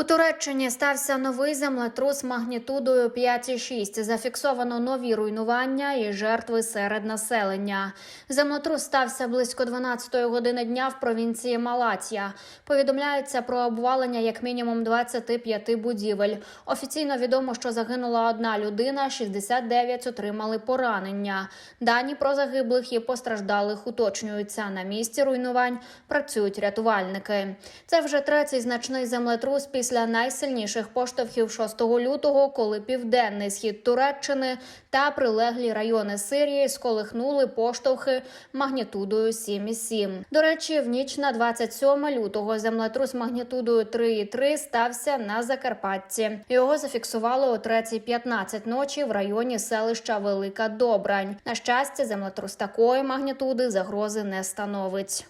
У Туреччині стався новий землетрус магнітудою 5,6. Зафіксовано нові руйнування і жертви серед населення. Землетрус стався близько 12 години дня в провінції Малатія. Повідомляється про обвалення як мінімум 25 будівель. Офіційно відомо, що загинула одна людина, 69 отримали поранення. Дані про загиблих і постраждалих уточнюються. На місці руйнувань працюють рятувальники. Це вже третій значний землетрус після найсильніших поштовхів 6 лютого, коли південний схід Туреччини та прилеглі райони Сирії сколихнули поштовхи магнітудою 7,7. До речі, в ніч на 27 лютого землетрус магнітудою 3,3 стався на Закарпатті. Його зафіксували о 3.15 ночі в районі селища Велика Добрань. На щастя, землетрус такої магнітуди загрози не становить.